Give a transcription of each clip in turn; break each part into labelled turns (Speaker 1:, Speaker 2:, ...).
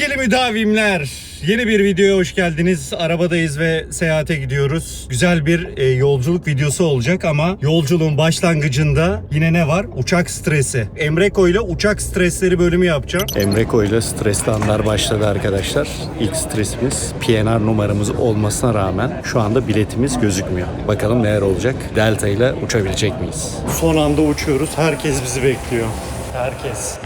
Speaker 1: Sevgili müdavimler, yeni bir videoya hoş geldiniz. Arabadayız ve seyahate gidiyoruz. Güzel bir e, yolculuk videosu olacak ama yolculuğun başlangıcında yine ne var? Uçak stresi. Emreko ile uçak stresleri bölümü yapacağım. Emreko ile stresli anlar başladı arkadaşlar. İlk stresimiz PNR numaramız olmasına rağmen şu anda biletimiz gözükmüyor. Bakalım neler olacak? Delta ile uçabilecek miyiz? Son anda uçuyoruz. Herkes bizi bekliyor. Herkes.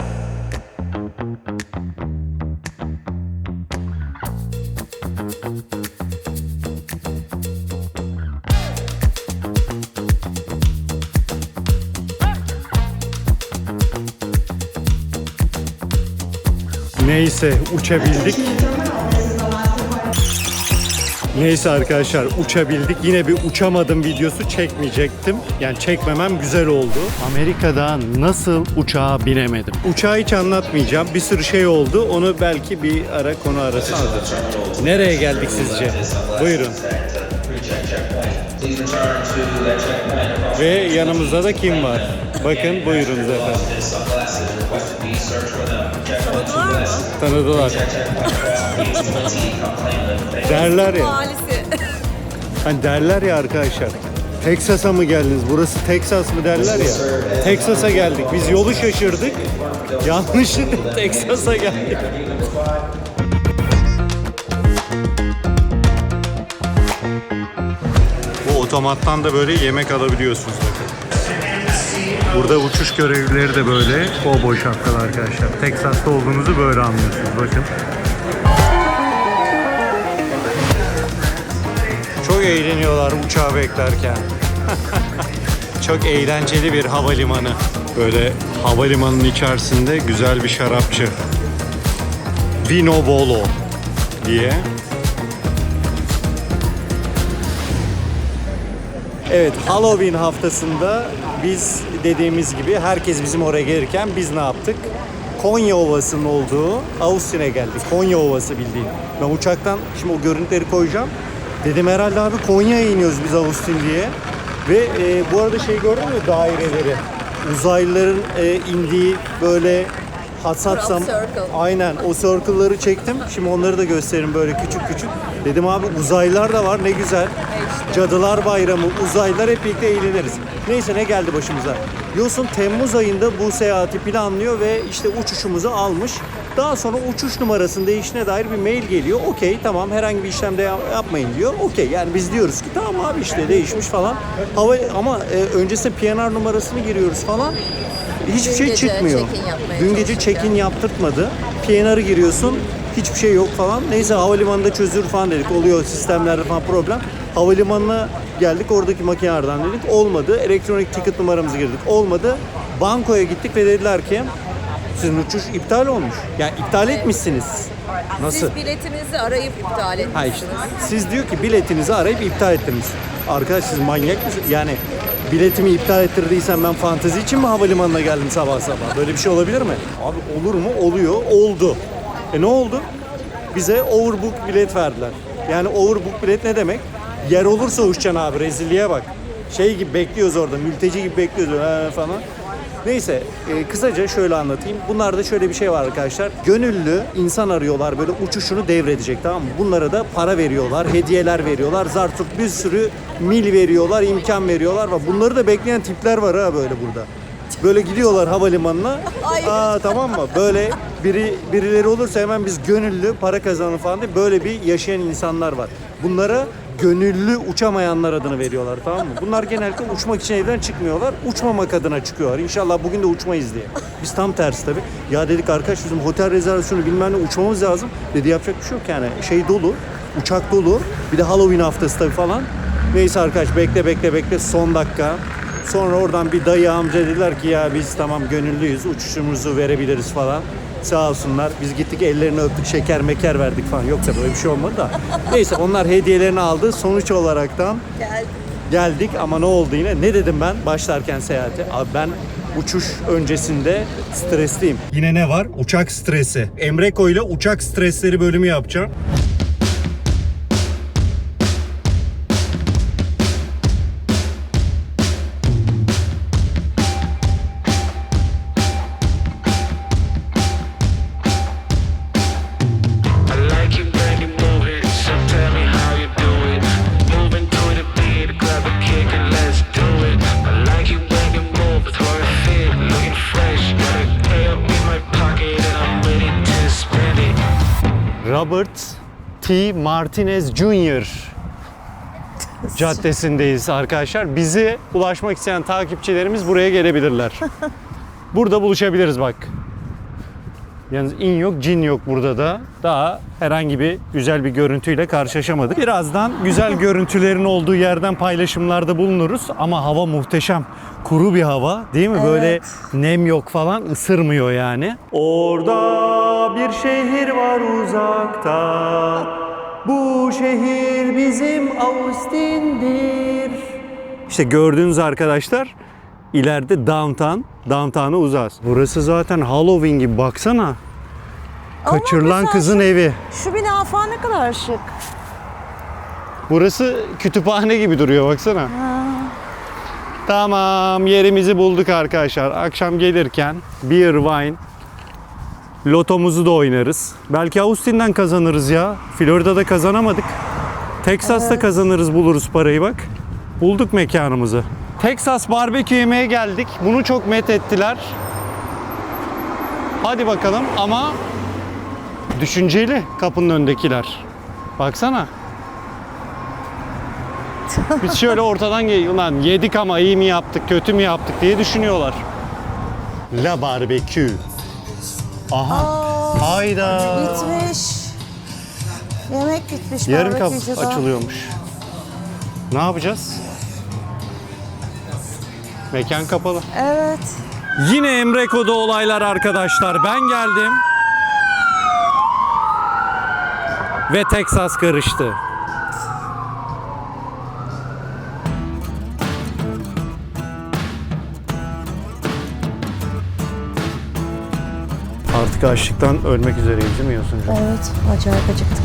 Speaker 1: Neyse uçabildik. Neyse arkadaşlar uçabildik. Yine bir uçamadım videosu çekmeyecektim. Yani çekmemem güzel oldu. Amerika'da nasıl uçağa binemedim? Uçağı hiç anlatmayacağım. Bir sürü şey oldu. Onu belki bir ara konu arası anlatacağım. Nereye geldik sizce? Buyurun. Ve yanımızda da kim var? Bakın buyurunuz efendim. Tanıdılar. derler ya.
Speaker 2: Ailesi.
Speaker 1: Hani derler ya arkadaşlar. Texas'a mı geldiniz? Burası Texas mı derler ya. Texas'a geldik. Biz yolu şaşırdık. Yanlışlıkla Texas'a geldik. Bu otomattan da böyle yemek alabiliyorsunuz bakın. Burada uçuş görevlileri de böyle kovboy şapkalı arkadaşlar. Texas'ta olduğunuzu böyle anlıyorsunuz bakın. Çok eğleniyorlar uçağı beklerken. Çok eğlenceli bir havalimanı. Böyle havalimanının içerisinde güzel bir şarapçı. Vino Bolo diye. Evet, Halloween haftasında biz dediğimiz gibi herkes bizim oraya gelirken biz ne yaptık? Konya Ovası'nın olduğu Austin'e geldik. Konya Ovası bildiğin. Ben uçaktan şimdi o görüntüleri koyacağım. Dedim herhalde abi Konya'ya iniyoruz biz Austin diye. Ve e, bu arada şey gördün mü daireleri? Uzaylıların e, indiği böyle
Speaker 2: circle.
Speaker 1: Aynen o circle'ları çektim. Şimdi onları da göstereyim böyle küçük küçük. Dedim abi uzaylılar da var ne güzel. Cadılar Bayramı, uzaylılar hep birlikte eğleniriz. Neyse ne geldi başımıza. Yosun Temmuz ayında bu seyahati planlıyor ve işte uçuşumuzu almış. Daha sonra uçuş numarasının değişine dair bir mail geliyor. Okey tamam herhangi bir işlemde yap- yapmayın diyor. Okey yani biz diyoruz ki tamam abi işte değişmiş falan. Hava ama e, öncesinde PNR numarasını giriyoruz falan. Hiçbir
Speaker 2: Dün
Speaker 1: şey çıkmıyor. Dün gece check-in
Speaker 2: ya.
Speaker 1: yaptırtmadı. PNR'ı giriyorsun. Hiçbir şey yok falan. Neyse havalimanında çözülür falan dedik. Oluyor sistemlerde falan problem. Havalimanına geldik. Oradaki makinelerden dedik. Olmadı. Elektronik ticket numaramızı girdik. Olmadı. Bankoya gittik ve dediler ki sizin uçuş iptal olmuş. Yani iptal etmişsiniz. Nasıl?
Speaker 2: Siz biletinizi arayıp iptal
Speaker 1: Ha
Speaker 2: etmişsiniz.
Speaker 1: işte. Siz diyor ki biletinizi arayıp iptal ettiniz. Arkadaş siz manyak mısınız? Yani biletimi iptal ettirdiysem ben fantezi için mi havalimanına geldim sabah sabah? Böyle bir şey olabilir mi? Abi olur mu? Oluyor. Oldu. E ne oldu? Bize overbook bilet verdiler. Yani overbook bilet ne demek? Yer olursa uçacaksın abi rezilliğe bak. Şey gibi bekliyoruz orada, mülteci gibi bekliyoruz falan. Neyse e, kısaca şöyle anlatayım. Bunlarda şöyle bir şey var arkadaşlar. Gönüllü insan arıyorlar böyle uçuşunu devredecek tamam mı? Bunlara da para veriyorlar, hediyeler veriyorlar. Zarturt bir sürü mil veriyorlar, imkan veriyorlar. Ve bunları da bekleyen tipler var ha böyle burada. Böyle gidiyorlar havalimanına. Aa tamam mı? Böyle biri birileri olursa hemen biz gönüllü para kazanalım falan diye böyle bir yaşayan insanlar var. Bunlara gönüllü uçamayanlar adını veriyorlar tamam mı? Bunlar genellikle uçmak için evden çıkmıyorlar. Uçmamak adına çıkıyorlar. İnşallah bugün de uçmayız diye. Biz tam tersi tabii. Ya dedik arkadaş bizim otel rezervasyonu bilmem ne uçmamız lazım. Dedi yapacak bir şey yok yani. Şey dolu. Uçak dolu. Bir de Halloween haftası tabii falan. Neyse arkadaş bekle bekle bekle son dakika. Sonra oradan bir dayı amca dediler ki ya biz tamam gönüllüyüz uçuşumuzu verebiliriz falan. Sağ olsunlar. Biz gittik ellerini öptük şeker meker verdik falan. Yok da böyle bir şey olmadı da. Neyse onlar hediyelerini aldı. Sonuç olaraktan
Speaker 2: Geldi.
Speaker 1: geldik ama ne oldu yine? Ne dedim ben başlarken seyahate? Abi ben uçuş öncesinde stresliyim. Yine ne var? Uçak stresi. Emreko ile uçak stresleri bölümü yapacağım. Robert T. Martinez Jr. caddesindeyiz arkadaşlar. Bizi ulaşmak isteyen takipçilerimiz buraya gelebilirler. Burada buluşabiliriz bak. Yalnız in yok, cin yok burada da. Daha herhangi bir güzel bir görüntüyle karşılaşamadık. Birazdan güzel görüntülerin olduğu yerden paylaşımlarda bulunuruz. Ama hava muhteşem. Kuru bir hava değil mi? Böyle nem yok falan ısırmıyor yani. Orada bir şehir var uzakta. Bu şehir bizim Austin'dir. İşte gördüğünüz arkadaşlar ileride downtown, downtown'a uzağız. Burası zaten Halloween gibi baksana. Kaçırılan kızın evi.
Speaker 2: Şu bina falan ne kadar şık.
Speaker 1: Burası kütüphane gibi duruyor baksana. Tamam yerimizi bulduk arkadaşlar. Akşam gelirken beer wine lotomuzu da oynarız. Belki Austin'den kazanırız ya. Florida'da kazanamadık. Texas'ta kazanırız buluruz parayı bak. Bulduk mekanımızı. Texas barbekü yemeye geldik. Bunu çok met ettiler. Hadi bakalım ama düşünceli kapının önündekiler. Baksana. Biz şöyle ortadan ulan yedik ama iyi mi yaptık, kötü mü yaptık diye düşünüyorlar. La barbekü. Aha. Hayda.
Speaker 2: Bitmiş. Yemek bitmiş.
Speaker 1: Yarın kap açılıyormuş. Ne yapacağız? Mekan kapalı.
Speaker 2: Evet.
Speaker 1: Yine Emreko'da olaylar arkadaşlar. Ben geldim. Ve Texas karıştı. Artık açlıktan ölmek üzereyiz değil mi Yosuncuğum?
Speaker 2: Evet. Acayip acıktık.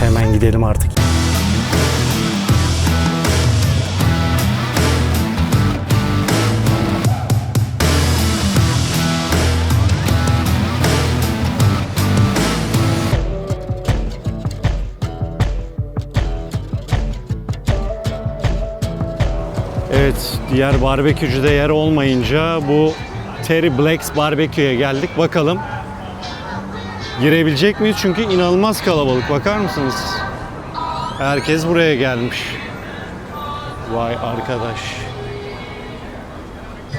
Speaker 1: Hemen gidelim artık. Diğer barbekücüde yer olmayınca bu Terry Black's Barbecue'ye geldik. Bakalım Girebilecek miyiz? Çünkü inanılmaz kalabalık. Bakar mısınız? Herkes buraya gelmiş. Vay arkadaş.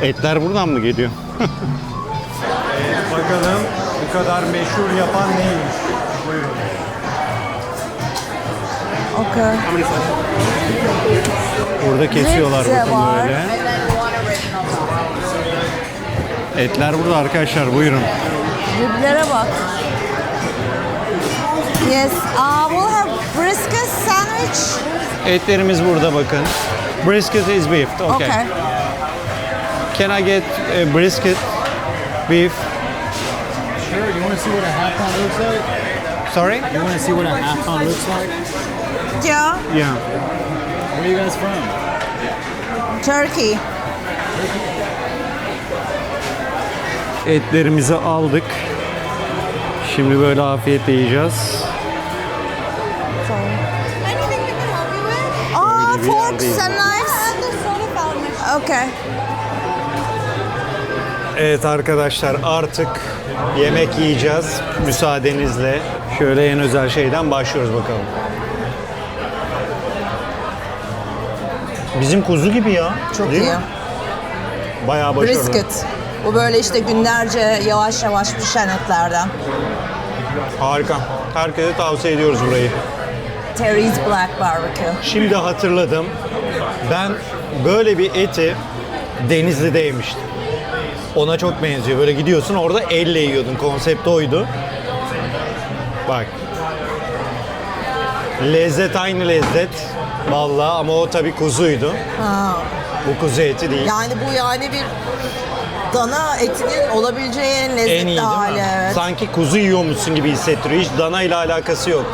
Speaker 1: Etler buradan mı geliyor? evet, bakalım bu kadar meşhur yapan neymiş? Buyurun.
Speaker 2: Okey.
Speaker 1: Burada kesiyorlar
Speaker 2: de
Speaker 1: bakın
Speaker 2: var.
Speaker 1: böyle. Etler burada arkadaşlar buyurun.
Speaker 2: Riblere bak. Yes. Uh, we'll have brisket sandwich.
Speaker 1: Etlerimiz burada bakın. Brisket is beef. Okay.
Speaker 2: Okay.
Speaker 1: Can I get a brisket beef?
Speaker 3: Sure. You want to see what a half pound looks like?
Speaker 1: Sorry?
Speaker 3: You want to see what a half pound looks like?
Speaker 2: Yeah.
Speaker 1: Yeah.
Speaker 3: Where are you guys from?
Speaker 2: Turkey.
Speaker 1: Etlerimizi aldık. Şimdi böyle afiyetle yiyeceğiz.
Speaker 2: Ah,
Speaker 1: Öyle bir
Speaker 2: forks
Speaker 1: yerdeyiz.
Speaker 2: and knives. Okay.
Speaker 1: Evet arkadaşlar artık yemek yiyeceğiz müsaadenizle. Şöyle en özel şeyden başlıyoruz bakalım. Bizim kuzu gibi ya.
Speaker 2: Çok
Speaker 1: Değil
Speaker 2: iyi.
Speaker 1: mi? Bayağı başarılı.
Speaker 2: Brisket. Bu böyle işte günlerce yavaş yavaş pişen etlerden.
Speaker 1: Harika. Herkese tavsiye ediyoruz burayı.
Speaker 2: Terry's Black Barbecue.
Speaker 1: Şimdi hatırladım. Ben böyle bir eti Denizli'de yemiştim. Ona çok benziyor. Böyle gidiyorsun orada elle yiyordun. Konsept oydu. Bak. Lezzet aynı lezzet. Vallahi ama o tabii kuzuydu.
Speaker 2: Ha.
Speaker 1: Bu kuzu eti değil.
Speaker 2: Yani bu yani bir dana etinin olabileceği en lezzetli
Speaker 1: en iyi değil
Speaker 2: hali.
Speaker 1: mi?
Speaker 2: Evet.
Speaker 1: Sanki kuzu yiyormuşsun gibi hissettiriyor. Hiç dana ile alakası yok.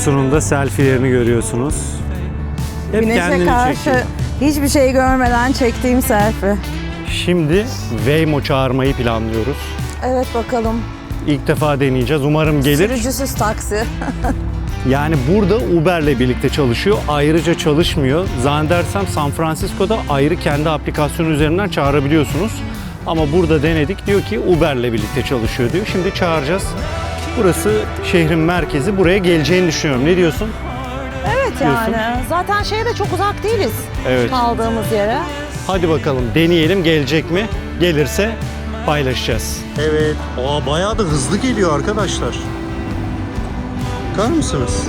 Speaker 1: Yosun'un da selfielerini görüyorsunuz. Hep
Speaker 2: Güneşe
Speaker 1: kendini
Speaker 2: karşı
Speaker 1: çekiyor.
Speaker 2: hiçbir şey görmeden çektiğim selfie.
Speaker 1: Şimdi Waymo çağırmayı planlıyoruz.
Speaker 2: Evet bakalım.
Speaker 1: İlk defa deneyeceğiz. Umarım gelir.
Speaker 2: Sürücüsüz taksi.
Speaker 1: Yani burada Uber'le birlikte çalışıyor. Ayrıca çalışmıyor. Zannedersem San Francisco'da ayrı kendi aplikasyonu üzerinden çağırabiliyorsunuz. Ama burada denedik. Diyor ki Uber'le birlikte çalışıyor diyor. Şimdi çağıracağız. Burası şehrin merkezi. Buraya geleceğini düşünüyorum. Ne diyorsun?
Speaker 2: Evet yani. Zaten şeye de çok uzak değiliz.
Speaker 1: Evet.
Speaker 2: Kaldığımız yere.
Speaker 1: Hadi bakalım deneyelim gelecek mi? Gelirse paylaşacağız. Evet. Aa bayağı da hızlı geliyor arkadaşlar. Bakar mısınız?